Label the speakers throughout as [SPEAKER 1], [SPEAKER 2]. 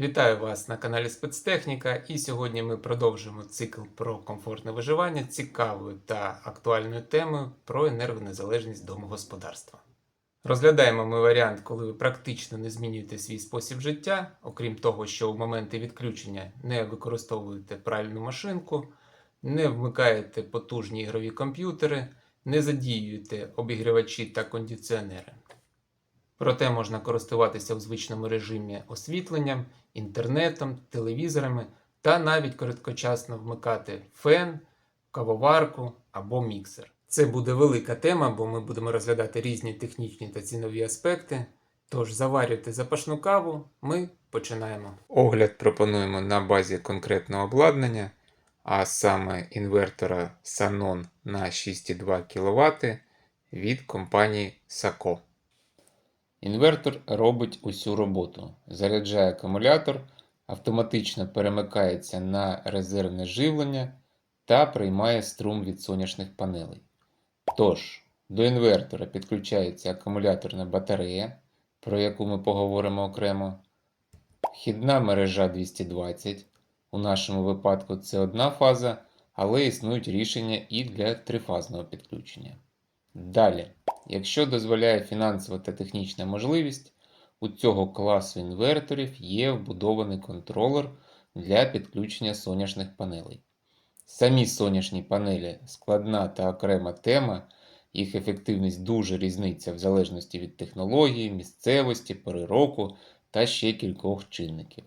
[SPEAKER 1] Вітаю вас на каналі Спецтехніка, і сьогодні ми продовжимо цикл про комфортне виживання цікавою та актуальною темою про енергонезалежність домогосподарства. Розглядаємо ми варіант, коли ви практично не змінюєте свій спосіб життя, окрім того, що в моменти відключення не використовуєте пральну машинку, не вмикаєте потужні ігрові комп'ютери, не задіюєте обігрівачі та кондиціонери. Проте можна користуватися в звичному режимі освітленням, інтернетом, телевізорами та навіть короткочасно вмикати фен, кавоварку або міксер. Це буде велика тема, бо ми будемо розглядати різні технічні та цінові аспекти. Тож заварюйте запашну каву, ми починаємо. Огляд пропонуємо на базі конкретного обладнання, а саме інвертора Sanon на 6,2 кВт від компанії Saco. Інвертор робить усю роботу. Заряджає акумулятор, автоматично перемикається на резервне живлення та приймає струм від сонячних панелей. Тож, до інвертора підключається акумуляторна батарея, про яку ми поговоримо окремо. Вхідна мережа 220. У нашому випадку це одна фаза, але існують рішення і для трифазного підключення. Далі. Якщо дозволяє фінансова та технічна можливість, у цього класу інверторів є вбудований контролер для підключення сонячних панелей. Самі сонячні панелі складна та окрема тема, їх ефективність дуже різниця в залежності від технології, місцевості, пори року та ще кількох чинників.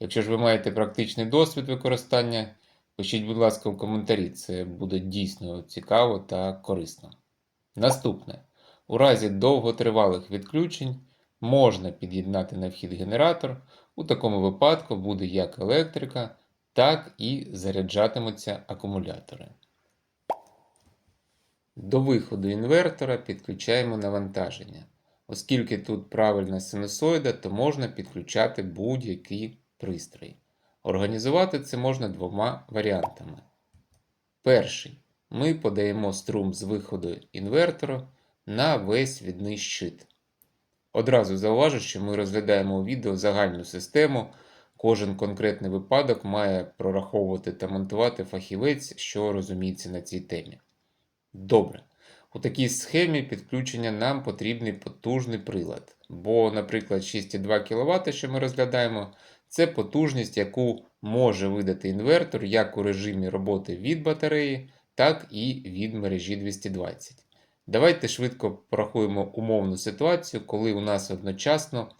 [SPEAKER 1] Якщо ж ви маєте практичний досвід використання, пишіть, будь ласка, в коментарі, це буде дійсно цікаво та корисно. Наступне. У разі довготривалих відключень можна під'єднати на вхід генератор. У такому випадку буде як електрика, так і заряджатимуться акумулятори. До виходу інвертора підключаємо навантаження. Оскільки тут правильна синусоїда, то можна підключати будь-який пристрій. Організувати це можна двома варіантами. Перший. Ми подаємо струм з виходу інвертора на весь відний щит. Одразу зауважу, що ми розглядаємо у відео загальну систему. Кожен конкретний випадок має прораховувати та монтувати фахівець, що розуміється на цій темі. Добре. У такій схемі підключення нам потрібний потужний прилад. Бо, наприклад, 6,2 кВт, що ми розглядаємо, це потужність, яку може видати інвертор як у режимі роботи від батареї, так і від мережі 220. Давайте швидко порахуємо умовну ситуацію, коли у нас одночасно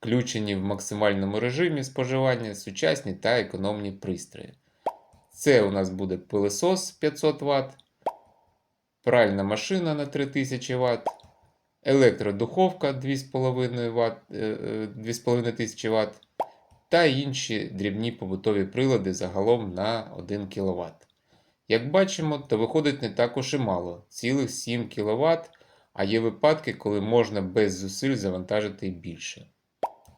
[SPEAKER 1] включені в максимальному режимі споживання сучасні та економні пристрої. Це у нас буде пилесос 500 Вт, пральна машина на 3000 Вт, електродуховка 2500 Вт та інші дрібні побутові прилади загалом на 1 кВт. Як бачимо, то виходить не також і мало цілих 7 кВт, а є випадки, коли можна без зусиль завантажити і більше.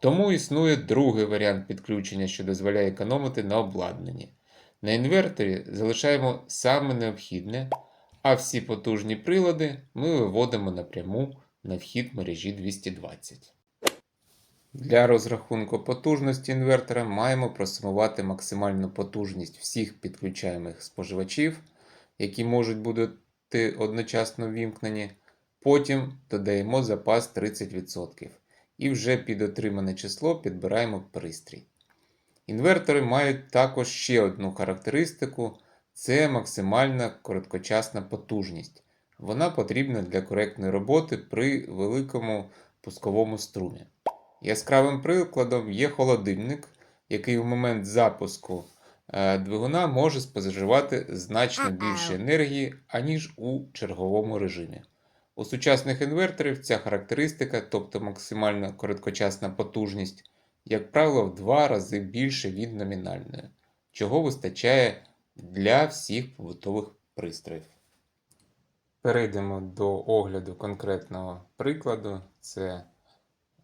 [SPEAKER 1] Тому існує другий варіант підключення, що дозволяє економити на обладнанні. На інверторі залишаємо саме необхідне, а всі потужні прилади ми виводимо напряму на вхід мережі 220. Для розрахунку потужності інвертора маємо просумувати максимальну потужність всіх підключаємих споживачів, які можуть бути одночасно вімкнені. Потім додаємо запас 30% і вже під отримане число підбираємо пристрій. Інвертори мають також ще одну характеристику це максимальна короткочасна потужність. Вона потрібна для коректної роботи при великому пусковому струмі. Яскравим прикладом є холодильник, який в момент запуску е, двигуна може споживати значно більше енергії, аніж у черговому режимі. У сучасних інверторів ця характеристика, тобто максимальна короткочасна потужність, як правило, в два рази більше від номінальної, чого вистачає для всіх побутових пристроїв. Перейдемо до огляду конкретного прикладу. Це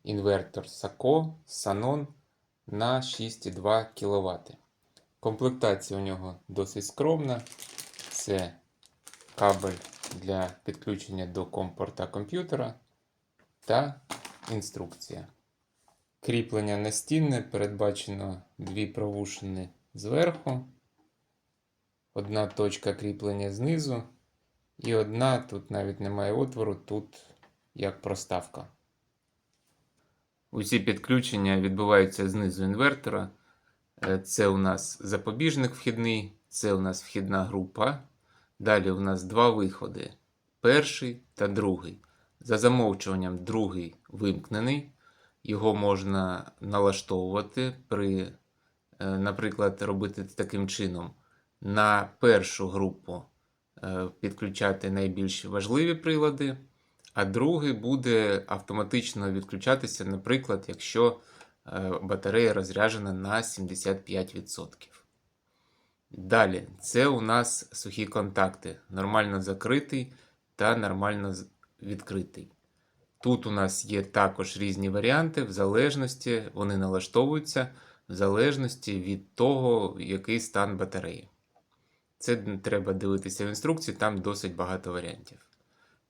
[SPEAKER 1] інвертор Saco Sanon на 6,2 кВт. Комплектація у нього досить скромна. Це кабель для підключення до компорта комп'ютера та інструкція. Кріплення настінне передбачено дві провушини зверху, одна точка кріплення знизу, і одна, тут навіть немає отвору, тут як проставка. Усі підключення відбуваються знизу інвертора. Е, Це у нас запобіжник вхідний, це у нас вхідна група. Далі у нас два виходи: перший та другий. За замовчуванням, другий вимкнений. Його можна налаштовувати при, е, наприклад, робити таким чином. На першу групу е, підключати найбільш важливі прилади, а другий буде автоматично відключатися, наприклад, якщо е, батарея розряджена на 75%. Далі, це у нас сухі контакти, нормально закритий та нормально відкритий. Тут у нас є також різні варіанти, в залежності, вони налаштовуються в залежності від того, який стан батареї. Це треба дивитися в інструкції, там досить багато варіантів.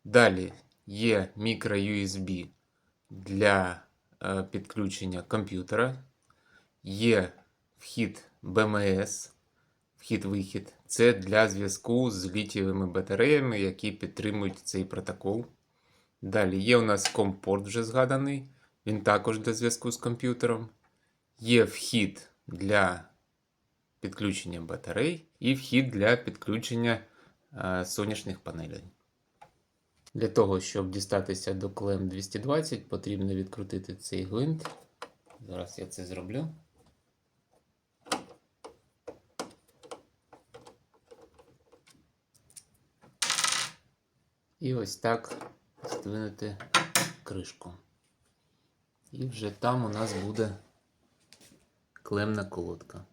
[SPEAKER 1] Далі є мікро-USB для е, підключення комп'ютера, є вхід BMS, вхід-вихід. Це для зв'язку з літієвими батареями, які підтримують цей протокол. Далі є у нас компорт вже згаданий, він також для зв'язку з комп'ютером. Є вхід для підключення батарей і вхід для підключення е, сонячних панелей. Для того, щоб дістатися до клем 220, потрібно відкрутити цей гвинт. Зараз я це зроблю. І ось так здвинути кришку. І вже там у нас буде клемна колодка.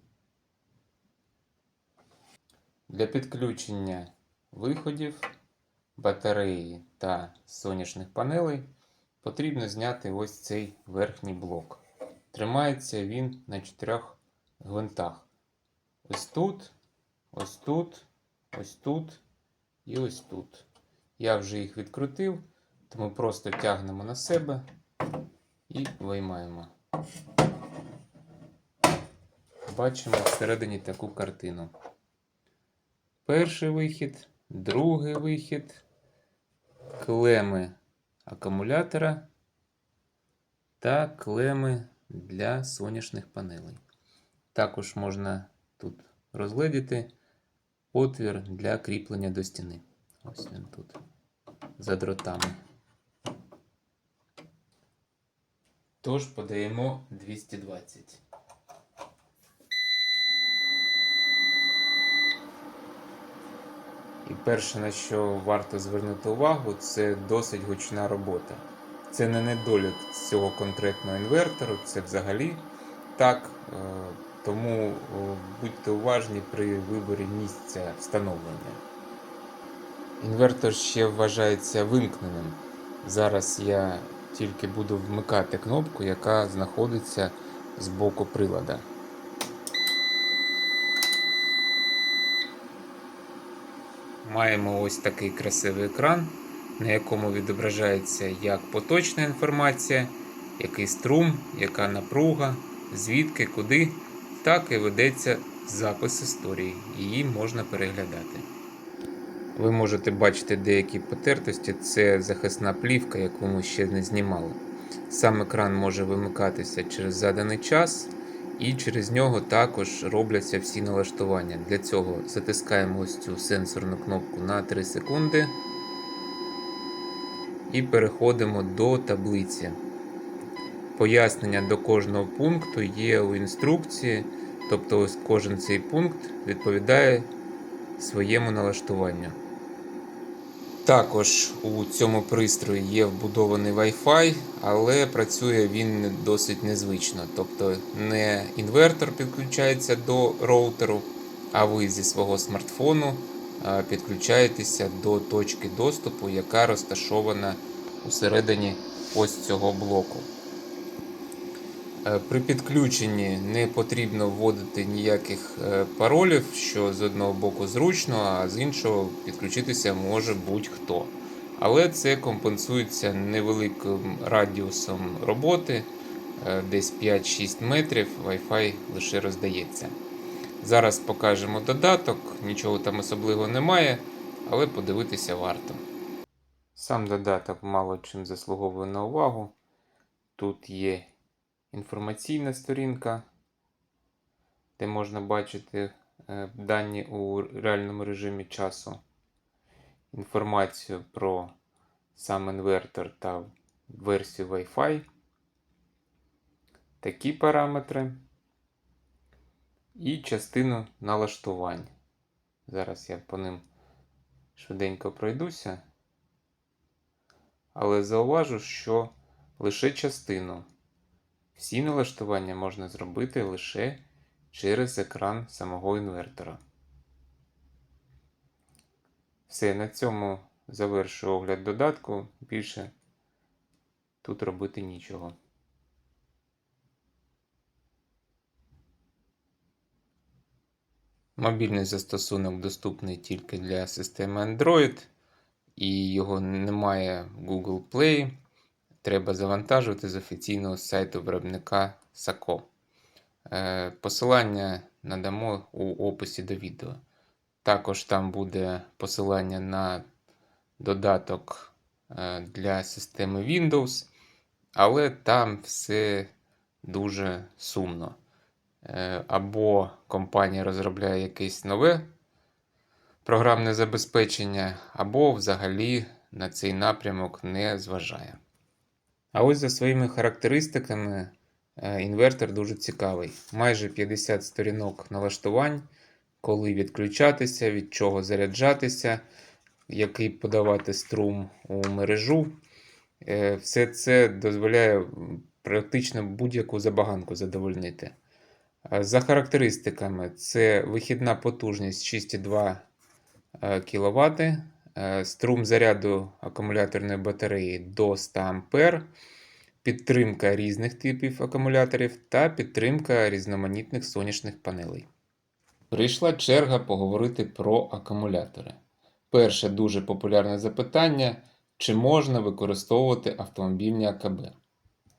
[SPEAKER 1] Для підключення виходів, батареї та сонячних панелей потрібно зняти ось цей верхній блок. Тримається він на чотирьох гвинтах. Ось тут, ось тут, ось тут і ось тут. Я вже їх відкрутив, тому просто тягнемо на себе і виймаємо. Бачимо всередині таку картину. Перший вихід, другий вихід, клеми акумулятора та клеми для сонячних панелей. Також можна тут розгледіти отвір для кріплення до стіни. Ось він тут за дротами. Тож подаємо 220. І перше, на що варто звернути увагу, це досить гучна робота. Це не недолік цього конкретного інвертору, це взагалі так. е, Тому е, будьте уважні при виборі місця встановлення. Інвертор ще вважається вимкненим. Зараз я тільки буду вмикати кнопку, яка знаходиться з боку прилада. Маємо ось такий красивий екран, на якому відображається як поточна інформація, який струм, яка напруга, звідки, куди, так і ведеться запис історії. Її можна переглядати. Ви можете бачити деякі потертості, це захисна плівка, яку ми ще не знімали. Сам екран може вимикатися через заданий час, і через нього також робляться всі налаштування. Для цього затискаємо ось цю сенсорну кнопку на 3 секунди і переходимо до таблиці. Пояснення до кожного пункту є у інструкції, тобто ось кожен цей пункт відповідає своєму налаштуванню. Також у цьому пристрої є вбудований Wi-Fi, але працює він досить незвично. Тобто не інвертор підключається до роутеру, а ви зі свого смартфону підключаєтеся до точки доступу, яка розташована усередині ось цього блоку. Е, При підключенні не потрібно вводити ніяких е, паролів, що з одного боку зручно, а з іншого підключитися може будь-хто. Але це компенсується невеликим радіусом роботи. е, десь 5-6 метрів Wi-Fi лише роздається. Зараз покажемо додаток, нічого там особливого немає, але подивитися варто. Сам додаток мало чим заслуговує на увагу. Тут є інформаційна сторінка, де можна бачити е, дані у реальному режимі часу, інформацію про сам інвертор та версію Wi-Fi, такі параметри і частину налаштувань. Зараз я по ним швиденько пройдуся. Але зауважу, що лише частину. Всі налаштування можна зробити лише через екран самого інвертора. Все, на цьому завершую огляд додатку. Більше тут робити нічого. Мобільний застосунок доступний тільки для системи Android, і його немає в Google Play. Треба завантажувати з офіційного сайту виробника Saco. Е, Посилання надамо у описі до відео. Також там буде посилання на додаток е, для системи Windows, але там все дуже сумно. Е, Або компанія розробляє якесь нове програмне забезпечення, або взагалі на цей напрямок не зважає. А ось за своїми характеристиками е, інвертор дуже цікавий. Майже 50 сторінок налаштувань, коли відключатися, від чого заряджатися, який подавати струм у мережу. Е, Все це дозволяє практично будь-яку забаганку задовольнити. Е, За характеристиками, це вихідна потужність 6,2 кВт, струм заряду акумуляторної батареї до 100 А, підтримка різних типів акумуляторів та підтримка різноманітних сонячних панелей. Прийшла черга поговорити про акумулятори. Перше дуже популярне запитання: чи можна використовувати автомобільні АКБ?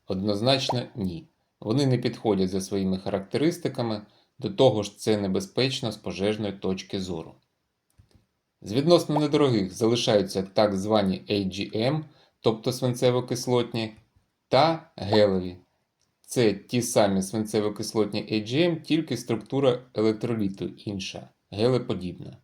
[SPEAKER 1] Однозначно ні. Вони не підходять за своїми характеристиками, до того ж це небезпечно з пожежної точки зору. З відносно недорогих залишаються так звані AGM, тобто свинцево-кислотні, та гелеві. Це ті самі свинцево-кислотні AGM, тільки структура електроліту інша, гелеподібна.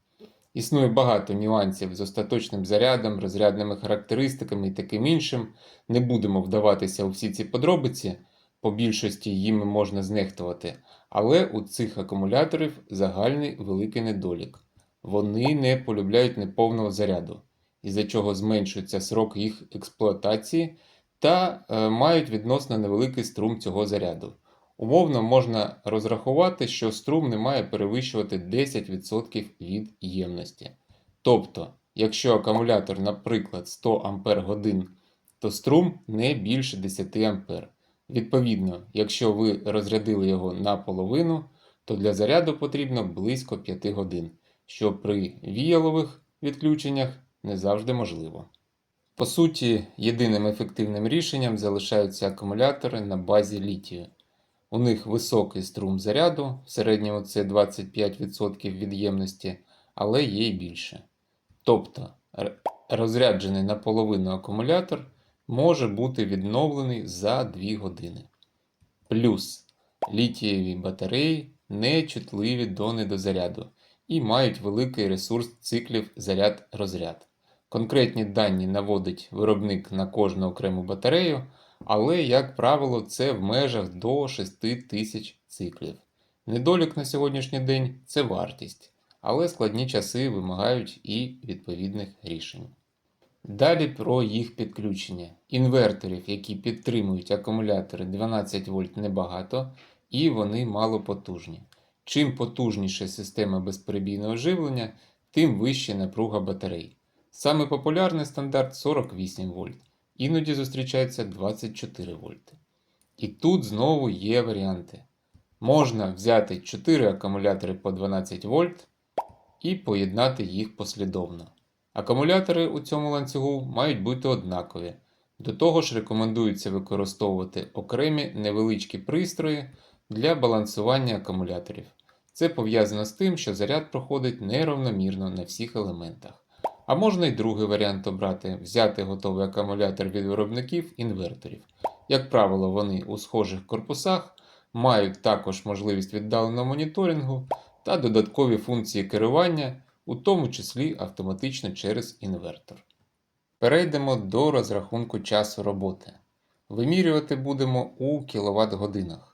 [SPEAKER 1] Існує багато нюансів з остаточним зарядом, розрядними характеристиками і таким іншим. Не будемо вдаватися у всі ці подробиці, по більшості їми можна знехтувати, але у цих акумуляторів загальний великий недолік. Вони не полюбляють неповного заряду, із-за чого зменшується срок їх експлуатації та е, мають відносно невеликий струм цього заряду. Умовно можна розрахувати, що струм не має перевищувати 10% від ємності. Тобто, якщо акумулятор, наприклад, 100 Ах, то струм не більше 10 А. Відповідно, якщо ви розрядили його наполовину, то для заряду потрібно близько 5 годин, що при віялових відключеннях не завжди можливо. По суті, єдиним ефективним рішенням залишаються акумулятори на базі літію. У них високий струм заряду, в середньому це 25% від ємності, але є й більше. Тобто розряджений наполовину акумулятор може бути відновлений за 2 години. Плюс літієві батареї не чутливі до недозаряду і мають великий ресурс циклів заряд-розряд. Конкретні дані наводить виробник на кожну окрему батарею, але, як правило, це в межах до 6000 циклів. Недолік на сьогоднішній день це вартість, але складні часи вимагають і відповідних рішень. Далі про їх підключення. Інверторів, які підтримують акумулятори 12 вольт небагато, і вони малопотужні. Чим потужніша система безперебійного живлення, тим вища напруга батарей. Саме популярний стандарт 48 вольт, іноді зустрічається 24 вольти. І тут знову є варіанти. Можна взяти 4 акумулятори по 12 вольт і поєднати їх послідовно. Акумулятори у цьому ланцюгу мають бути однакові. До того ж, рекомендується використовувати окремі невеличкі пристрої для балансування акумуляторів. Це пов'язано з тим, що заряд проходить нерівномірно на всіх елементах. А можна й другий варіант обрати взяти готовий акумулятор від виробників інверторів. Як правило, вони у схожих корпусах мають також можливість віддаленого моніторингу та додаткові функції керування, у тому числі автоматично через інвертор. Перейдемо до розрахунку часу роботи. Вимірювати будемо у кіловат годинах.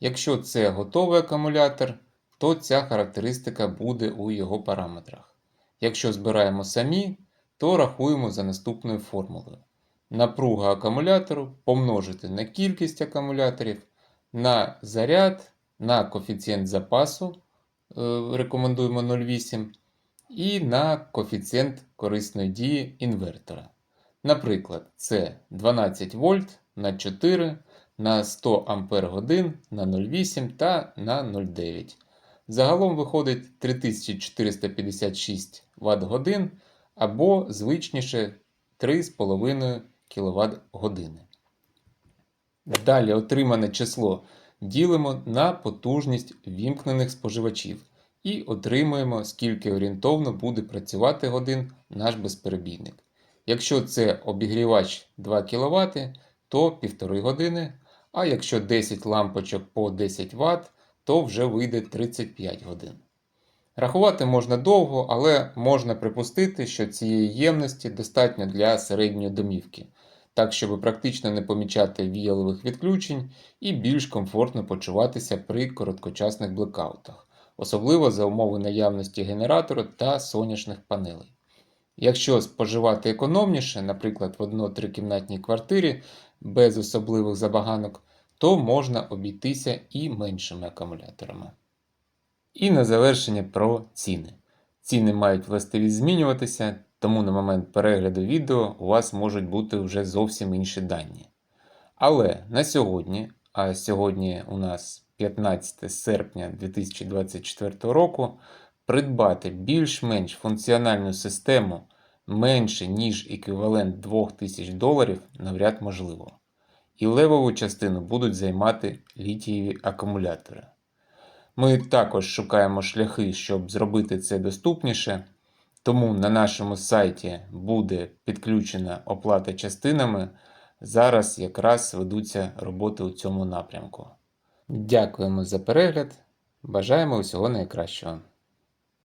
[SPEAKER 1] Якщо це готовий акумулятор, то ця характеристика буде у його параметрах. Якщо збираємо самі, то рахуємо за наступною формулою. Напруга акумулятору помножити на кількість акумуляторів, на заряд, на коефіцієнт запасу, е, рекомендуємо 0,8, і на коефіцієнт корисної дії інвертора. Наприклад, це 12 вольт на 4 на 100 ампер годин на 0,8 та на 0,9. Загалом виходить 3456 Вт годин або звичніше 3,5 кВт години. Далі отримане число ділимо на потужність вімкнених споживачів і отримуємо, скільки орієнтовно буде працювати годин наш безперебійник. Якщо це обігрівач 2 кВт, то 1,5 години, а якщо 10 лампочок по 10 Вт, то вже вийде 35 годин. Рахувати можна довго, але можна припустити, що цієї ємності достатньо для середньої домівки, так щоб практично не помічати віялових відключень і більш комфортно почуватися при короткочасних блекаутах, особливо за умови наявності генератора та сонячних панелей. Якщо споживати економніше, наприклад, в одно-трикімнатній квартирі без особливих забаганок, то можна обійтися і меншими акумуляторами. І на завершення про ціни. Ціни мають властивість змінюватися, тому на момент перегляду відео у вас можуть бути вже зовсім інші дані. Але на сьогодні, а сьогодні у нас 15 серпня 2024 року, придбати більш-менш функціональну систему менше, ніж еквівалент 2000 доларів навряд можливо. І левову частину будуть займати літієві акумулятори. Ми також шукаємо шляхи, щоб зробити це доступніше, тому на нашому сайті буде підключена оплата частинами. Зараз якраз ведуться роботи у цьому напрямку. Дякуємо за перегляд. Бажаємо усього найкращого.